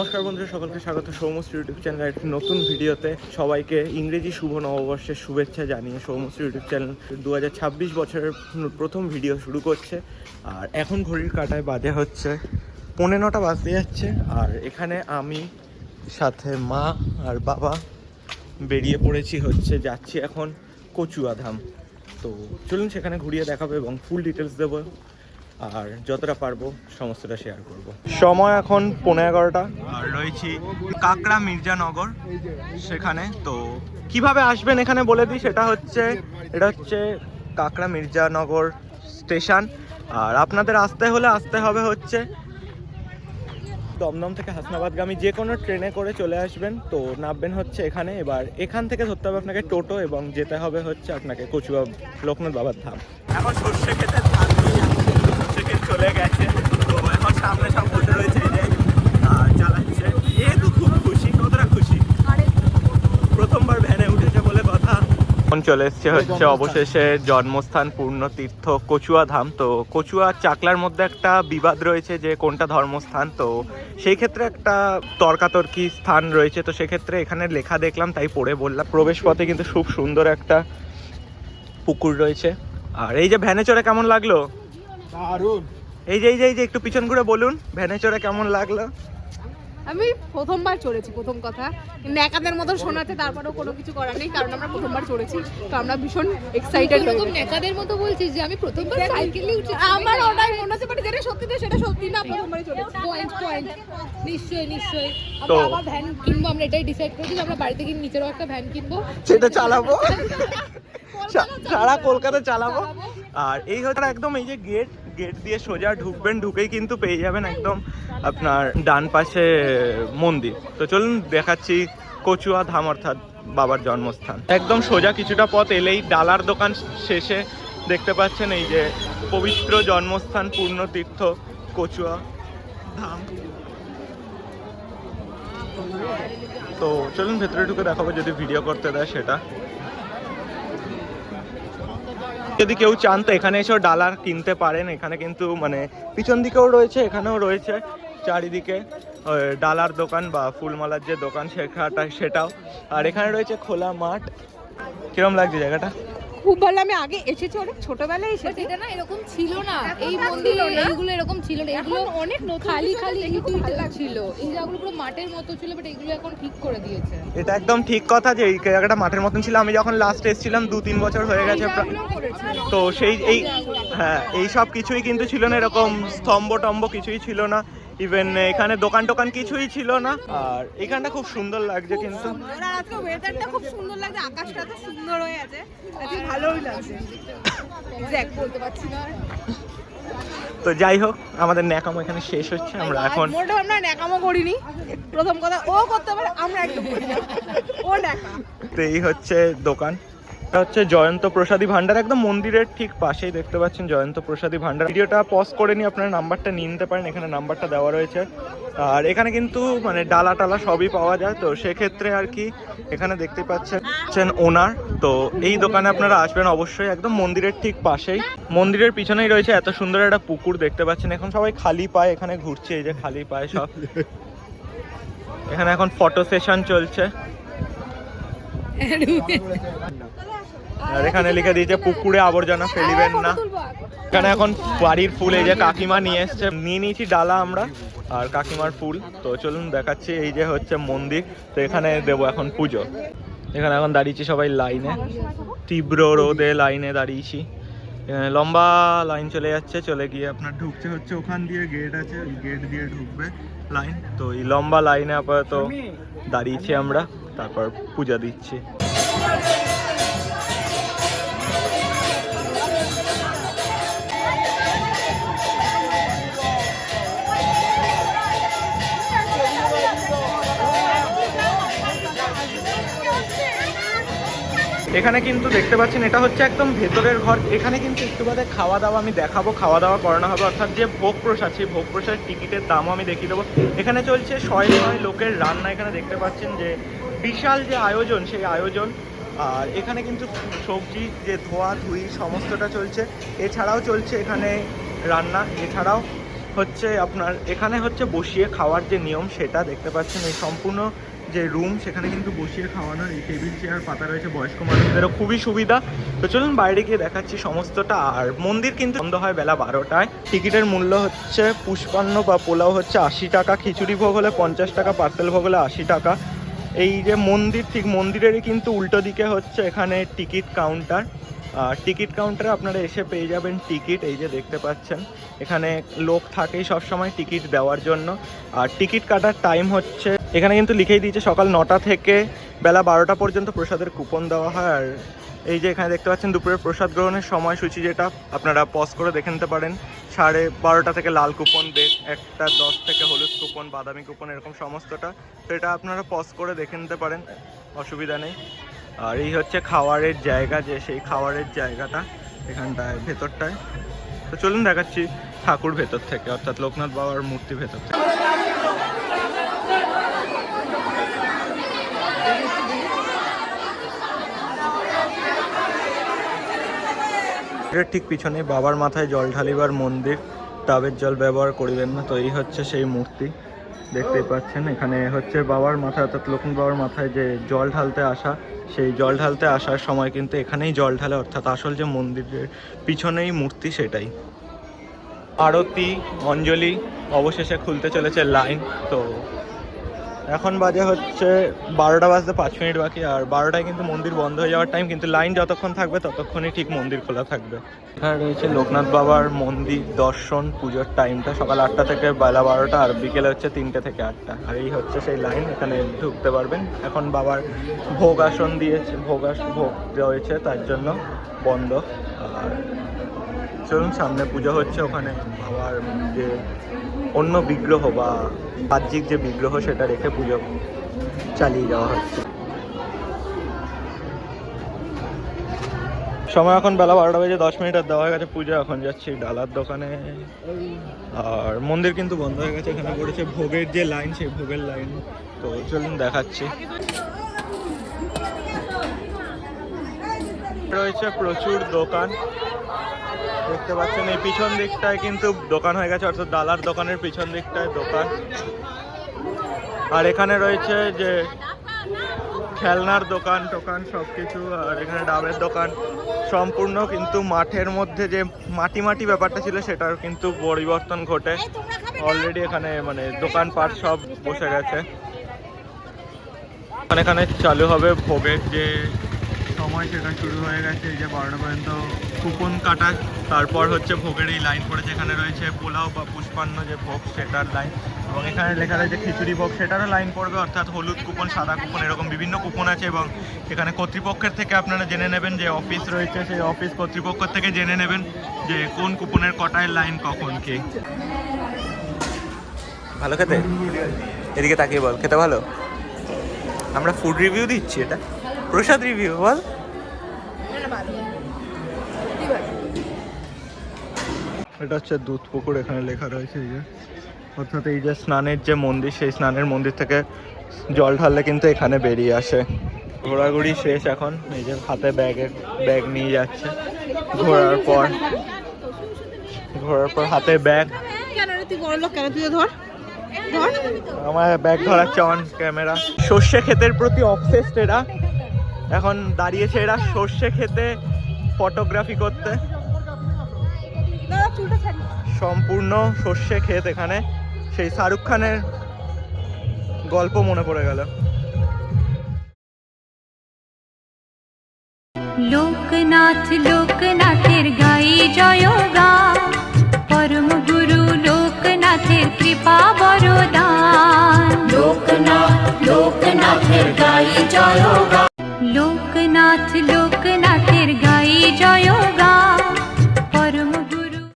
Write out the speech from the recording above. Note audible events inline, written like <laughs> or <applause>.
নমস্কার বন্ধুরা, সকলকে স্বাগত। সৌমস ইউটিউব চ্যানেলের একটি নতুন ভিডিওতে সবাইকে ইংরেজি শুভ নববর্ষের শুভেচ্ছা জানিয়ে সৌমস ইউটিউব চ্যানেল দু হাজার ছাব্বিশ বছরের প্রথম ভিডিও শুরু করছে। আর এখন ঘড়ির কাটায় বাজে হচ্ছে পৌনে নটা বাজতে যাচ্ছে। আর এখানে আমি, সাথে মা আর বাবা বেরিয়ে পড়েছি হচ্ছে, যাচ্ছি এখন কচুয়াধাম। তো চলুন সেখানে ঘুরিয়ে দেখাবো এবং ফুল ডিটেলস দেবো। আর যতটা পারব সমস্তটা শেয়ার করব। সময় এখন পনেরো এগারোটা। আর রয়েছি কাকড়া মির্জানগর সেখানে। তো কীভাবে আসবেন এখানে বলে দিই? সেটা হচ্ছে এটা হচ্ছে কাকড়া মির্জানগর স্টেশন। আর আপনাদের আসতে হলে আসতে হবে হচ্ছে দমদম থেকে হাসনাবাদগামী যে কোনো ট্রেনে করে চলে আসবেন। তো নামবেন হচ্ছে এখানে। এবার এখান থেকে ধরতে হবে আপনাকে টোটো এবং যেতে হবে হচ্ছে আপনাকে কচুয়া লোকনাথ বাবার ধাম। এখন সর্ষে খেতে ধান দিয়ে সর্ষে ক্ষেত চলে গেছে। তো এখন সামনে সব বসে রয়েছে এই যে চালাচ্ছে। এ তো খুব খুশি কতটা খুশি? প্রথমবার ভ্যানে উঠেছে বলে কথা। এখন চলে এসছে হচ্ছে অবশেষে জন্মস্থান পূর্ণ তীর্থ কচুয়া ধাম। তো কচুয়া চাকলার মধ্যে একটা বিবাদ রয়েছে যে কোনটা ধর্মস্থান? তো সেই ক্ষেত্রে একটা তর্কাতর্কি স্থান রয়েছে। তো সেক্ষেত্রে এখানে লেখা দেখলাম তাই পড়ে বললাম। প্রবেশ পথে কিন্তু খুব সুন্দর একটা পুকুর রয়েছে। আর এই যে ভ্যানে চড়ে কেমন লাগল? দারুণ। এই যে এই যে এই যে একটু পিছন ঘুরে বলুন ভ্যানে চড়ে কেমন লাগল? আমি প্রথমবার চড়েছি প্রথম কথা। ন্যাকাদের মতো শোনাতে তারপরেও কোনো কিছু করার নেই কারণ আমরা প্রথমবার চড়েছি তো আমরা ভীষণ এক্সাইটেড এরকম গেছি। নেকাদের মতো বলছিস যে আমি প্রথমবার সাইকেলে উঠেছি। আমার ওটাই মনে হচ্ছে বাট যেটা সত্যি তো সেটা সত্যি না প্রথমবারই চড়েছি। পয়েন্ট পয়েন্ট নিশ্চয়ই নিশ্চয়ই। আমরা আবার ভ্যান কিনবো আমরা এটাই ডিসাইড করেছি যে আমরা বাড়িতে গিয়ে নিচেরও একটা ভ্যান কিনবো। সেটা চালাবো? <laughs> সারা কলকাতা চালাবো? আর এই হচ্ছে একদম এই যে গেট গেট দিয়ে সোজা ঢুকবেন, ঢুকেই কিন্তু পেয়ে যাবেন একদম আপনার ডান পাশে মন্দির। তো চলুন দেখাচ্ছি কচুয়া ধাম অর্থাৎ বাবার জন্মস্থান। একদম সোজা কিছুটা পথ এলেই ডালার দোকান শেষে দেখতে পাচ্ছেন এই যে পবিত্র জন্মস্থান পূর্ণ তীর্থ কচুয়া ধাম। তো চলুন ভেতরে ঢুকে দেখাবো, যদি ভিডিও করতে দেয় সেটা। যদি কেউ চান তো এখানে এসেও ডালার কিনতে পারেন। এখানে কিন্তু মানে পিছন দিকেও রয়েছে, এখানেও রয়েছে। চারিদিকে ডালার দোকান বা ফুলমালার যে দোকান সেখাটা সেটাও। আর এখানে রয়েছে খোলা মাঠ। কিরম লাগছে জায়গাটা? খুব ভালো আমি আগে এসেছি অনেক ছোটবেলায় এসেছি। এটা না এরকম ছিল না। এই মন্দিরে। এইগুলো এরকম ছিল না। এগুলো অনেক নতুন খালি খালি। ছিল। এই জায়গাগুলো পুরো মাঠের মতো ছিল বাট এগুলো এখন ঠিক করে দিয়েছে। এটা একদম ঠিক কথা যে এই জায়গাটা মাঠের মতন ছিল। আমি যখন লাস্ট এসেছিলাম দু তিন বছর হয়ে গেছে প্রায়। তো সেই এই হ্যাঁ এই সব কিছুই কিন্তু ছিল না। এরকম স্তম্ভ টম্ব কিছুই ছিল না। ইভেন এখানে দোকান টোকান কিছুই ছিল না। আর এখানটা খুব সুন্দর লাগছে কিন্তু। আজকে ওয়েদারটা খুব সুন্দর লাগছে আকাশটা তো সুন্দর হয়ে আছে। আজকে ভালোই লাগছে। এক্স্যাক্ট বলতে পারছি না তো যাই হোক আমাদের ন্যাকামো এখানে শেষ হচ্ছে আমরা এখন আমরা ন্যাকামো করিনি। প্রথম কথা ও করতে পারে আমরা করি না। ও ন্যাকা। তো এই হচ্ছে দোকান। এটা হচ্ছে জয়ন্ত প্রসাদী ভান্ডার, একদম মন্দিরের ঠিক পাশেই দেখতে পাচ্ছেন জয়ন্ত প্রসাদী ভান্ডার। ভিডিওটা পজ করে নিয়ে আপনারা নাম্বারটা নিয়ে নিতে পারেন, এখানে নাম্বারটা দেওয়া রয়েছে। আর এখানে কিন্তু মানে ডালা টালা সবই পাওয়া যায়, তো সেক্ষেত্রে আর কি এখানে দেখতে পাচ্ছেন ওনার। তো এই দোকানে আপনারা আসবেন অবশ্যই, একদম মন্দিরের ঠিক পাশেই। মন্দিরের পিছনেই রয়েছে এত সুন্দর একটা পুকুর দেখতে পাচ্ছেন, এখন সবাই খালি পায়ে এখানে ঘুরছে, এই যে খালি পায়ে সব। এখানে এখন ফটো সেশন চলছে। আর এখানে লিখে দিয়েছে, পুকুরে আবর্জনা ফেলিবেন না। এখানে এখন বাড়ির ফুল, এই যে কাকিমা নিয়ে এসছে। নিয়ে নিয়েছি ডালা আমরা, আর কাকিমার ফুল। তো চলুন দেখাচ্ছি, এই যে হচ্ছে মন্দির। তো এখানে দেবো এখন পুজো। এখানে এখন দাঁড়িয়েছি সবাই লাইনে। তীব্র রোদে লাইনে দাঁড়িয়েছি। লম্বা লাইন চলে যাচ্ছে, চলে গিয়ে আপনার ঢুকছে হচ্ছে ওখান দিয়ে, গেট আছে গেট দিয়ে ঢুকবে লাইন। তো এই লম্বা লাইনে আপাতত দাঁড়িয়েছি আমরা। তারপর পূজা দিচ্ছি। এখানে কিন্তু দেখতে পাচ্ছেন, এটা হচ্ছে একদম ভেতরের ঘর। এখানে কিন্তু একটু বাদে খাওয়া দাওয়া আমি দেখাবো। খাওয়া দাওয়া করানো হবে, অর্থাৎ যে ভোগ প্রসাদ, সেই ভোগ প্রসাদের টিকিটের দামও আমি দেখিয়ে দেবো। এখানে চলছে শয়ে শয়ে লোকের রান্না। এখানে দেখতে পাচ্ছেন যে বিশাল যে আয়োজন, সেই আয়োজন, আর এখানে কিন্তু সবজি, যে ধোয়া, ধুই, সমস্তটা চলছে। এছাড়াও চলছে এখানে রান্না। এছাড়াও হচ্ছে আপনার, এখানে হচ্ছে বসিয়ে খাওয়ার যে নিয়ম, সেটা দেখতে পাচ্ছেন। এই সম্পূর্ণ যে রুম, সেখানে কিন্তু বসিয়ে খাওয়ানোর এই টেবিল, চেয়ার, পাতা রয়েছে, বয়স্ক মানুষদেরও খুবই সুবিধা। তো চলুন বাইরে গিয়ে দেখাচ্ছি সমস্তটা। আর মন্দির কিন্তু বন্ধ হয় বেলা বারোটায়। টিকিটের মূল্য হচ্ছে পুষ্পান্ন বা পোলাও হচ্ছে আশি টাকা, খিচুড়ি ভোগ হলে পঞ্চাশ টাকা, পার্সেল ভোগ হলে আশি টাকা। এই যে মন্দির, ঠিক মন্দিরেরই কিন্তু উল্টো দিকে হচ্ছে এখানে টিকিট কাউন্টার। আর টিকিট কাউন্টারে আপনারা এসে পেয়ে যাবেন টিকিট, এই যে দেখতে পাচ্ছেন। এখানে লোক থাকেই সবসময় টিকিট দেওয়ার জন্য। আর টিকিট কাটার টাইম হচ্ছে, এখানে কিন্তু লিখেই দিয়েছে সকাল নটা থেকে বেলা বারোটা পর্যন্ত প্রসাদের কুপন দেওয়া হয়। আর এই যে এখানে দেখতে পাচ্ছেন দুপুরের প্রসাদ গ্রহণের সময়সূচি যেটা, আপনারা পজ করে দেখে নিতে পারেন। সাড়ে বারোটা থেকে লাল কুপন একটা দশ থেকে হলুদ কুপন, বাদামি কুপন, এরকম সমস্তটা। তো এটা আপনারা পজ করে দেখে নিতে পারেন, অসুবিধা নেই। আর এই হচ্ছে খাওয়ারের জায়গা যে, সেই খাওয়ারের জায়গাটা এখানটায়, ভেতরটায়। তো চলুন দেখাচ্ছি ঠাকুর ভেতর থেকে, অর্থাৎ লোকনাথ বাবার মূর্তি ভেতর থেকে। এর ঠিক পিছনে বাবার মাথায় জল ঢালিবার মন্দির, টাবের জল ব্যবহার করিবেন না তো এই হচ্ছে সেই মূর্তি। দেখতেই পাচ্ছেন, এখানে হচ্ছে বাবার মাথায়, অর্থাৎ লক্ষ্মণ বাবার মাথায় যে জল ঢালতে আসা, সেই জল ঢালতে আসার সময় কিন্তু এখানেই জল ঢালে, অর্থাৎ আসল যে মন্দিরের পিছনেই মূর্তি সেটাই। আরতি, অঞ্জলি, অবশেষে খুলতে চলেছে লাইন, তো এখন বাজে হচ্ছে বারোটা বাজতে পাঁচ মিনিট বাকি, আর বারোটায় কিন্তু মন্দির বন্ধ হয়ে যাওয়ার টাইম কিন্তু লাইন যতক্ষণ থাকবে ততক্ষণই ঠিক মন্দির খোলা থাকবে। এখানে রয়েছে লোকনাথ বাবার মন্দির দর্শন, পুজোর টাইমটা সকাল আটটা থেকে বেলা বারোটা, আর বিকেলে হচ্ছে তিনটে থেকে আটটা। আর এই হচ্ছে সেই লাইন এখানে ঢুকতে পারবেন। এখন বাবার ভোগ আসন দিয়েছে, ভোগ আস, ভোগ রয়েছে, তার জন্য বন্ধ। আর চলুন, সামনে পুজো হচ্ছে ওখানে। বাবার যে অন্য বিগ্রহ বা বাহ্যিক যে বিগ্রহ, সেটা রেখে পুজো চালিয়ে যাওয়া হচ্ছে। সময় এখন বেলা বারোটা বেজে দশ মিনিট আর দেওয়া হয়ে গেছে পুজো। এখন যাচ্ছি ডালার দোকানে। আর মন্দির কিন্তু বন্ধ হয়ে গেছে, এখানে পড়েছে ভোগের যে লাইন, সেই ভোগের লাইন। তো চলুন দেখাচ্ছি। রয়েছে প্রচুর দোকান। দেখতে পাচ্ছেন, এই পিছন দিকটায় কিন্তু দোকান হয়ে গেছে, অর্থাৎ ডালার দোকানের পিছন দিকটায় দোকান। আর এখানে রয়েছে যে খেলনার দোকান, টোকান সব কিছু আর এখানে ডাবের দোকান। সম্পূর্ণ কিন্তু মাঠের মধ্যে যে মাটি মাটি ব্যাপারটা ছিল, সেটার কিন্তু পরিবর্তন ঘটে। অলরেডি এখানে মানে দোকানপাট সব বসে গেছে। এখানে চালু হবে ভোগের যে সময় সেটা শুরু হয়ে গেছে, এই যে বারোটা পর্যন্ত কুপন কাটা। তারপর হচ্ছে ভোগের এই লাইন পড়েছে, এখানে রয়েছে পোলাও বা পুষ্পান্ন যে ভোগ, সেটার লাইন এবং এখানে লেখা রয়েছে খিচুড়ি ভোগ, সেটারও লাইন পড়বে, অর্থাৎ হলুদ কুপন, সাদা কুপন, এরকম বিভিন্ন কুপন আছে। এবং এখানে কর্তৃপক্ষের থেকে আপনারা জেনে নেবেন যে অফিস রয়েছে, সেই অফিস কর্তৃপক্ষ থেকে জেনে নেবেন যে কোন কুপনের কটায় লাইন কখন কি। ভালো খেতে? এদিকে তাকিয়ে বল, খেতে ভালো? আমরা ফুড রিভিউ দিচ্ছি এটা। প্রসাদ রিভিউ বল। এটা হচ্ছে দুধ পুকুর, এখানে লেখা রয়েছে এই যে। অর্থাৎ এই যে স্নানের যে মন্দির, সেই স্নানের মন্দির থেকে জল ঢাললে কিন্তু এখানে বেরিয়ে আসে। ঘোরাঘুরি শেষ এখন যে হাতে ব্যাগের ব্যাগ নিয়ে যাচ্ছে। ঘোরার পর ঘোরার পর হাতে ব্যাগ। আমার ব্যাগ ধরাচ্ছে অন ক্যামেরা সর্ষে ক্ষেতের প্রতি অবসেসড এরা। এখন দাঁড়িয়েছে এরা সর্ষে খেতে ফটোগ্রাফি করতে। সম্পূর্ণ সর্ষে ক্ষেত এখানে। সেই শাহরুখ খানের গল্প মনে পড়ে গেল। লোকনাথ লোকনাথের গাই জয়গান পরম গুরু লোকনাথের কৃপা বরদান। লোকনাথ লোকনাথের গাই জয় লোকনাথ লোকনাথের গাই জয়গান।